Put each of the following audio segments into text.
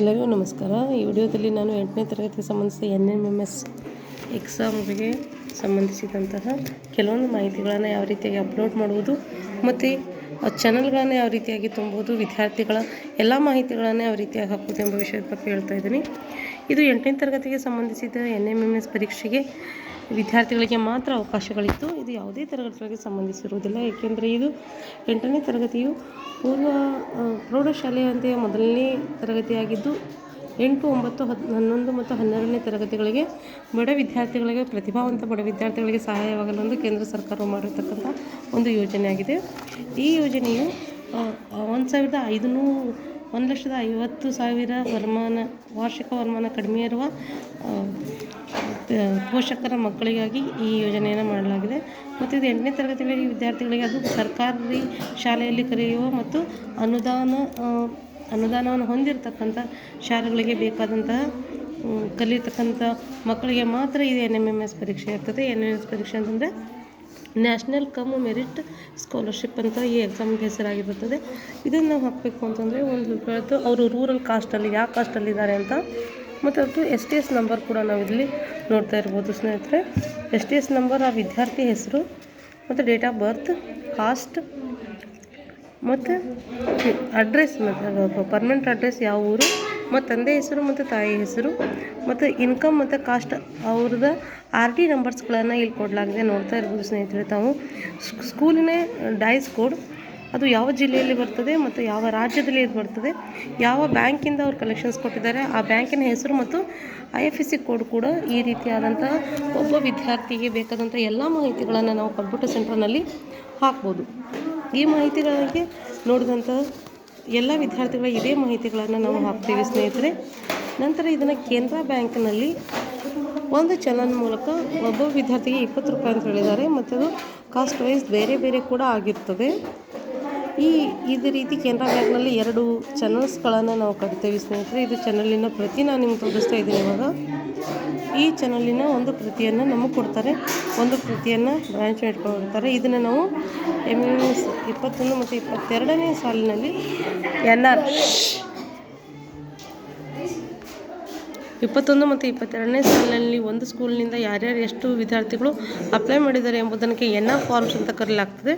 ಎಲ್ಲರಿಗೂ ನಮಸ್ಕಾರ. ಈ ವಿಡಿಯೋದಲ್ಲಿ ನಾನು ಎಂಟನೇ ತರಗತಿಗೆ ಸಂಬಂಧಿಸಿದ ಎನ್ ಎಂ ಎಂ ಎಸ್ ಎಕ್ಸಾಮ್ಗೆ ಸಂಬಂಧಿಸಿದಂತಹ ಕೆಲವೊಂದು ಮಾಹಿತಿಗಳನ್ನು ಯಾವ ರೀತಿಯಾಗಿ ಅಪ್ಲೋಡ್ ಮಾಡುವುದು ಮತ್ತು ಚಾನಲ್ಗಳನ್ನು ಯಾವ ರೀತಿಯಾಗಿ ತುಂಬುವುದು, ವಿದ್ಯಾರ್ಥಿಗಳ ಎಲ್ಲ ಮಾಹಿತಿಗಳನ್ನು ಯಾವ ರೀತಿಯಾಗಿ ಹಾಕುವುದು ಎಂಬ ವಿಷಯದ ಬಗ್ಗೆ ಹೇಳ್ತಾ ಇದ್ದೀನಿ. ಇದು ಎಂಟನೇ ತರಗತಿಗೆ ಸಂಬಂಧಿಸಿದ ಎನ್ ಎಂ ಎಂ ಎಸ್ ಪರೀಕ್ಷೆಗೆ ವಿದ್ಯಾರ್ಥಿಗಳಿಗೆ ಮಾತ್ರ ಅವಕಾಶಗಳಿತ್ತು. ಇದು ಯಾವುದೇ ತರಗತಿಗಳಿಗೆ ಸಂಬಂಧಿಸಿರುವುದಿಲ್ಲ. ಏಕೆಂದರೆ ಇದು ಎಂಟನೇ ತರಗತಿಯು ಪೂರ್ವ ಪ್ರೌಢಶಾಲೆಯಂತೆಯೇ ಮೊದಲನೇ ತರಗತಿಯಾಗಿದ್ದು, ಎಂಟು, ಒಂಬತ್ತು, ಹದ್, ಹನ್ನೊಂದು ಮತ್ತು ಹನ್ನೆರಡನೇ ತರಗತಿಗಳಿಗೆ ಬಡ ವಿದ್ಯಾರ್ಥಿಗಳಿಗೆ ಪ್ರತಿಭಾವಂತ ಬಡ ವಿದ್ಯಾರ್ಥಿಗಳಿಗೆ ಸಹಾಯವಾಗಲೆಂದು ಕೇಂದ್ರ ಸರ್ಕಾರವು ಮಾಡಿರ್ತಕ್ಕಂಥ ಒಂದು ಯೋಜನೆಯಾಗಿದೆ. ಈ ಯೋಜನೆಯು ಒಂದು ಸಾವಿರದ ಐದುನೂರು ಒಂದು ಲಕ್ಷದ ಐವತ್ತು ಸಾವಿರ ವರಮಾನ, ವಾರ್ಷಿಕ ವರಮಾನ ಕಡಿಮೆ ಇರುವ ಪೋಷಕರ ಮಕ್ಕಳಿಗಾಗಿ ಈ ಯೋಜನೆಯನ್ನು ಮಾಡಲಾಗಿದೆ. ಮತ್ತು ಇದು ಎಂಟನೇ ತರಗತಿಗಳಿಗೆ ವಿದ್ಯಾರ್ಥಿಗಳಿಗೆ ಅದು ಸರ್ಕಾರಿ ಶಾಲೆಯಲ್ಲಿ ಕರೆಯುವ ಮತ್ತು ಅನುದಾನ ಅನುದಾನವನ್ನು ಹೊಂದಿರತಕ್ಕಂಥ ಶಾಲೆಗಳಿಗೆ ಬೇಕಾದಂತಹ ಕಲಿಯತಕ್ಕಂಥ ಮಕ್ಕಳಿಗೆ ಮಾತ್ರ ಇದು ಎನ್ ಎಂ ಎಂ ಎಸ್ ಪರೀಕ್ಷೆ ಇರ್ತದೆ. ಎನ್ ಎಂ ಎಸ್ ಪರೀಕ್ಷೆ ಅಂತಂದರೆ ನ್ಯಾಷನಲ್ ಕಮ್ ಮೆರಿಟ್ ಸ್ಕಾಲರ್ಶಿಪ್ ಅಂತ ಈ ಎಕ್ಸಾಮ್ಗೆ ಹೆಸರಾಗಿರುತ್ತದೆ ಇದನ್ನು ನಾವು ಹಾಕಬೇಕು ಅಂತಂದರೆ ಒಂದು ಹೇಳ್ತು ಅವರು ರೂರಲ್ ಕಾಸ್ಟಲ್ಲಿ, ಯಾವ ಕಾಸ್ಟಲ್ಲಿದ್ದಾರೆ ಅಂತ ಮತ್ತು ಅದು ಎಸ್ ಟಿ ಎಸ್ ನಂಬರ್ ಕೂಡ ನಾವು ಇಲ್ಲಿ ನೋಡ್ತಾ ಇರ್ಬೋದು ಸ್ನೇಹಿತರೆ. ಎಸ್ ಟಿ ಎಸ್ ನಂಬರ್ ಆ ವಿದ್ಯಾರ್ಥಿ ಹೆಸರು, ಮತ್ತು ಡೇಟ್ ಆಫ್ ಬರ್ತ್ ಕಾಸ್ಟ್ ಮತ್ತು ಅಡ್ರೆಸ್ ಮತ್ತು ಪರ್ಮನೆಂಟ್ ಅಡ್ರೆಸ್ ಯಾವ ಊರು, ಮತ್ತು ತಂದೆ ಹೆಸರು ಮತ್ತು ತಾಯಿ ಹೆಸರು, ಮತ್ತು ಇನ್ಕಮ್ ಮತ್ತು ಕಾಸ್ಟ್ ಅವ್ರದ್ದು ಆರ್ ಟಿ ನಂಬರ್ಸ್ಗಳನ್ನು ಇಲ್ಲಿ ಕೊಡಲಾಗಿದೆ ನೋಡ್ತಾ ಇರ್ಬೋದು ಸ್ನೇಹಿತರೆ ತಾವು. ಸ್ಕೂಲಿನೇ ಸ್ಕೂಲಿನ ಡೈಸ್ ಕೋಡ್ ಅದು ಯಾವ ಜಿಲ್ಲೆಯಲ್ಲಿ ಬರ್ತದೆ ಮತ್ತು ಯಾವ ರಾಜ್ಯದಲ್ಲಿ ಇದು ಬರ್ತದೆ, ಯಾವ ಬ್ಯಾಂಕಿಂದ ಅವ್ರು ಕಲೆಕ್ಷನ್ಸ್ ಕೊಟ್ಟಿದ್ದಾರೆ, ಆ ಬ್ಯಾಂಕಿನ ಹೆಸರು ಮತ್ತು I F S C code ಕೂಡ ಈ ರೀತಿಯಾದಂಥ ಒಬ್ಬ ವಿದ್ಯಾರ್ಥಿಗೆ ಬೇಕಾದಂಥ ಎಲ್ಲ ಮಾಹಿತಿಗಳನ್ನು ನಾವು ಕಂಪ್ಯೂಟರ್ ಸೆಂಟರ್ನಲ್ಲಿ ಹಾಕ್ಬೋದು. ಈ ಮಾಹಿತಿಗಳಿಗೆ ನೋಡಿದಂಥ ಎಲ್ಲ ವಿದ್ಯಾರ್ಥಿಗಳ ಇದೇ ಮಾಹಿತಿಗಳನ್ನು ನಾವು ಹಾಕ್ತೀವಿ ಸ್ನೇಹಿತರೆ. ನಂತರ ಇದನ್ನು ಕೇಂದ್ರ ಬ್ಯಾಂಕ್ನಲ್ಲಿ ಒಂದು ಚಲನ್ ಮೂಲಕ ಒಬ್ಬ ವಿದ್ಯಾರ್ಥಿಗೆ ಇಪ್ಪತ್ತು ರೂಪಾಯಿ ಅಂತ ಹೇಳಿದ್ದಾರೆ. ಮತ್ತು ಅದು ಕಾಸ್ಟ್ ವೈಸ್ ಬೇರೆ ಬೇರೆ ಕೂಡ ಆಗಿರ್ತದೆ. ಈ ಇದೇ ರೀತಿ ಕೆನರಾ ಬ್ಯಾಂಕ್ನಲ್ಲಿ ಎರಡು ಚಾನಲ್ಸ್ಗಳನ್ನು ನಾವು ಕಟ್ತೇವೆ ಸ್ನೇಹಿತರೆ. ಇದು ಚಾನಲಿನ ಪ್ರತಿ ನಾನು ನಿಮ್ಗೆ ತೋರಿಸ್ತಾ ಇದ್ದೀನಿ ಇವಾಗ. ಈ ಚಾನಲಿನ ಒಂದು ಕೃತಿಯನ್ನು ನಮಗೆ ಕೊಡ್ತಾರೆ. ಒಂದು ಕೃತಿಯನ್ನು ಬ್ರಾಂಚ್ ಇಟ್ಕೊಂಡಿರ್ತಾರೆ. ಇದನ್ನು ನಾವು ಎಂ ಎಸ್ ಇಪ್ಪತ್ತೊಂದು ಮತ್ತು ಇಪ್ಪತ್ತೆರಡನೇ ಸಾಲಿನಲ್ಲಿ ಎನ್ ಆರ್ ಇಪ್ಪತ್ತೊಂದು ಮತ್ತು ಇಪ್ಪತ್ತೆರಡನೇ ಸಾಲಿನಲ್ಲಿ ಒಂದು ಸ್ಕೂಲ್ನಿಂದ ಯಾರ್ಯಾರು ಎಷ್ಟು ವಿದ್ಯಾರ್ಥಿಗಳು ಅಪ್ಲೈ ಮಾಡಿದ್ದಾರೆ ಎಂಬುದಕ್ಕೆ ಎನ್ ಆರ್ ಫಾರ್ಮ್ಸ್ ಅಂತ ಕರೆಯಲಾಗ್ತದೆ.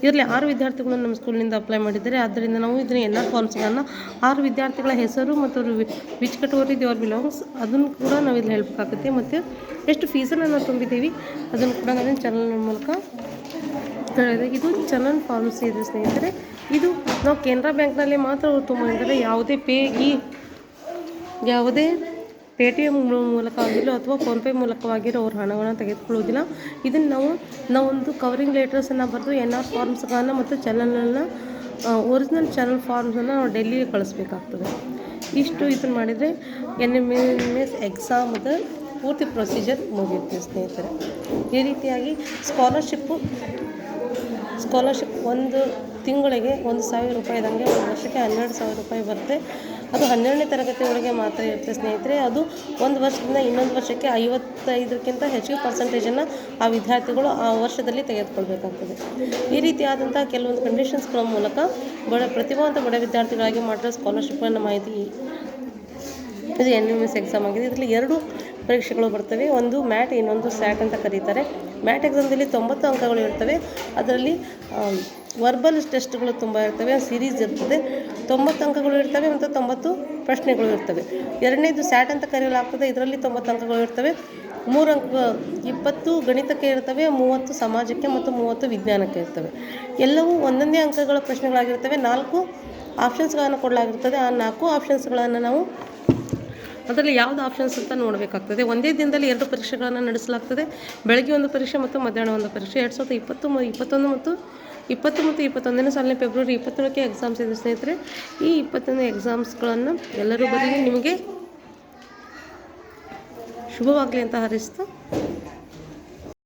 ಇದರಲ್ಲಿ ಆರು ವಿದ್ಯಾರ್ಥಿಗಳು ನಮ್ಮ ಸ್ಕೂಲ್ನಿಂದ ಅಪ್ಲೈ ಮಾಡಿದ್ದಾರೆ. ಆದ್ದರಿಂದ ನಾವು ಇದನ್ನು ಎನ್ ಆರ್ ಫಾರ್ಮ್ಸ್ಗಳನ್ನು ಆರು ವಿದ್ಯಾರ್ಥಿಗಳ ಹೆಸರು ಮತ್ತು ಅವರು ವಿಚ್ ಕಟೋರಿ ದೇವರ್ ಬಿಲಾಂಗ್ಸ್ ಅದನ್ನು ಕೂಡ ನಾವು ಇಲ್ಲಿ ಹೇಳಬೇಕಾಗುತ್ತೆ. ಮತ್ತು ಎಷ್ಟು ಫೀಸನ್ನು ನಾವು ತುಂಬಿದ್ದೀವಿ ಅದನ್ನು ಕೂಡ ನಾವು ಚಾನಲ್ನ ಮೂಲಕ ಇದು ಚನನ್ ಫಾರ್ಮ್ಸ್ ಇದೆ ಸ್ನೇಹಿತರೆ. ಇದು ನಾವು ಕೆನರಾ ಬ್ಯಾಂಕ್ನಲ್ಲಿ ಮಾತ್ರ ಅವ್ರು ತುಂಬಿದ್ದಾರೆ ಯಾವುದೇ ಪೇ ಈ ಯಾವುದೇ ಪೇ ಟಿ ಎಂ ಮೂಲಕವಾಗಿರೋ ಅಥವಾ ಫೋನ್ಪೇ ಮೂಲಕವಾಗಿರೋ ಅವ್ರ ಹಣವನ್ನು ತೆಗೆದುಕೊಳ್ಳೋದಿಲ್ಲ ಇದನ್ನು ನಾವು ನಾವೊಂದು ಕವರಿಂಗ್ ಲೆಟರ್ಸನ್ನು ಬರೆದು ಎನ್ ಆರ್ ಫಾರ್ಮ್ಸ್ಗಳನ್ನು ಮತ್ತು ಚಾನಲನ್ನು ಒರಿಜಿನಲ್ ಚಾನಲ್ ಫಾರ್ಮ್ಸನ್ನು ನಾವು ಡೆಲ್ಲಿಗೆ ಕಳಿಸ್ಬೇಕಾಗ್ತದೆ. ಇಷ್ಟು ಇದನ್ನು ಮಾಡಿದರೆ ಎನ್ ಎಂ ಎಂ ಎಸ್ ಎಕ್ಸಾಮದ ಪೂರ್ತಿ ಪ್ರೊಸೀಜರ್ ಮುಗಿಯುತ್ತೆ ಸ್ನೇಹಿತರೆ. ಈ ರೀತಿಯಾಗಿ ಸ್ಕಾಲರ್ಶಿಪ್ಪು ಸ್ಕಾಲರ್ಶಿಪ್ ಒಂದು ತಿಂಗಳಿಗೆ ಒಂದು ಸಾವಿರ ರೂಪಾಯಿದಂಗೆ ಒಂದು ವರ್ಷಕ್ಕೆ ಹನ್ನೆರಡು ಸಾವಿರ ರೂಪಾಯಿ ಬರುತ್ತೆ. ಅದು ಹನ್ನೆರಡನೇ ತರಗತಿಯೊಳಗೆ ಮಾತ್ರ ಇರುತ್ತೆ ಸ್ನೇಹಿತರೆ. ಅದು ಒಂದು ವರ್ಷದಿಂದ ಇನ್ನೊಂದು ವರ್ಷಕ್ಕೆ ಐವತ್ತೈದಕ್ಕಿಂತ ಹೆಚ್ಚಿಗೆ ಪರ್ಸೆಂಟೇಜನ್ನು ಆ ವಿದ್ಯಾರ್ಥಿಗಳು ಆ ವರ್ಷದಲ್ಲಿ ತೆಗೆದುಕೊಳ್ಬೇಕಾಗ್ತದೆ. ಈ ರೀತಿಯಾದಂಥ ಕೆಲವೊಂದು ಕಂಡೀಷನ್ಸ್ಗಳ ಮೂಲಕ ಬಡ ಪ್ರತಿಭಾವಂತ ಬಡ ವಿದ್ಯಾರ್ಥಿಗಳಾಗಿ ಮಾಡಿರೋ ಸ್ಕಾಲರ್ಶಿಪ್ಗಳನ್ನು ಮಾಹಿತಿ ಇದು ಎನ್ ಎಂ ಎಸ್ ಎಕ್ಸಾಮ್ ಆಗಿದೆ. ಇದರಲ್ಲಿ ಎರಡು ಪರೀಕ್ಷೆಗಳು ಬರ್ತವೆ. ಒಂದು ಮ್ಯಾಟ್, ಇನ್ನೊಂದು ಸ್ಯಾಟ್ ಅಂತ ಕರೀತಾರೆ. ಮ್ಯಾಟ್ ಎಕ್ಸಾಮ್ದಲ್ಲಿ ತೊಂಬತ್ತು ಅಂಕಗಳು ಇರ್ತವೆ. ಅದರಲ್ಲಿ ವರ್ಬಲ್ ಟೆಸ್ಟ್ಗಳು ತುಂಬ ಇರ್ತವೆ. ಸೀರೀಸ್ ಇರ್ತದೆ. ತೊಂಬತ್ತು ಅಂಕಗಳು ಇರ್ತವೆ ಮತ್ತು ತೊಂಬತ್ತು ಪ್ರಶ್ನೆಗಳು ಇರ್ತವೆ. ಎರಡನೇದು ಸ್ಯಾಟ್ ಅಂತ ಕರೆಯಲಾಗ್ತದೆ. ಇದರಲ್ಲಿ ತೊಂಬತ್ತು ಅಂಕಗಳು ಇರ್ತವೆ. ಮೂರು ಅಂಕ, ಇಪ್ಪತ್ತು ಗಣಿತಕ್ಕೆ ಇರ್ತವೆ. ಮೂವತ್ತು ಸಮಾಜಕ್ಕೆ ಮತ್ತು ಮೂವತ್ತು ವಿಜ್ಞಾನಕ್ಕೆ ಇರ್ತವೆ. ಎಲ್ಲವೂ ಒಂದೊಂದೇ ಅಂಕಗಳ ಪ್ರಶ್ನೆಗಳಾಗಿರ್ತವೆ. ನಾಲ್ಕು ಆಪ್ಷನ್ಸ್ಗಳನ್ನು ಕೊಡಲಾಗಿರ್ತದೆ. ಆ ನಾಲ್ಕು ಆಪ್ಷನ್ಸ್ಗಳನ್ನು ನಾವು ಅದರಲ್ಲಿ ಯಾವುದು ಆಪ್ಷನ್ಸ್ ಅಂತ ನೋಡಬೇಕಾಗ್ತದೆ. ಒಂದೇ ದಿನದಲ್ಲಿ ಎರಡು ಪರೀಕ್ಷೆಗಳನ್ನು ನಡೆಸಲಾಗ್ತದೆ. ಬೆಳಗ್ಗೆ ಒಂದು ಪರೀಕ್ಷೆ ಮತ್ತು ಮಧ್ಯಾಹ್ನ ಒಂದು ಪರೀಕ್ಷೆ. ಎರಡು ಸಾವಿರದ ಇಪ್ಪತ್ತು ಇಪ್ಪತ್ತೊಂದು ಮತ್ತು ಇಪ್ಪತ್ತು ಮತ್ತು ಇಪ್ಪತ್ತೊಂದನೇ ಸಾಲಿನ ಫೆಬ್ರವರಿ ಇಪ್ಪತ್ತೇಳಕ್ಕೆ ಎಕ್ಸಾಮ್ಸ್ ಇದೆ ಸ್ನೇಹಿತರೆ. ಈ ಇಪ್ಪತ್ತೊಂದನೇ ಎಕ್ಸಾಮ್ಸ್ಗಳನ್ನು ಎಲ್ಲರೂ ಬರೀ ನಿಮಗೆ ಶುಭವಾಗಲಿ ಅಂತ ಹಾರೈಸ್ತಾ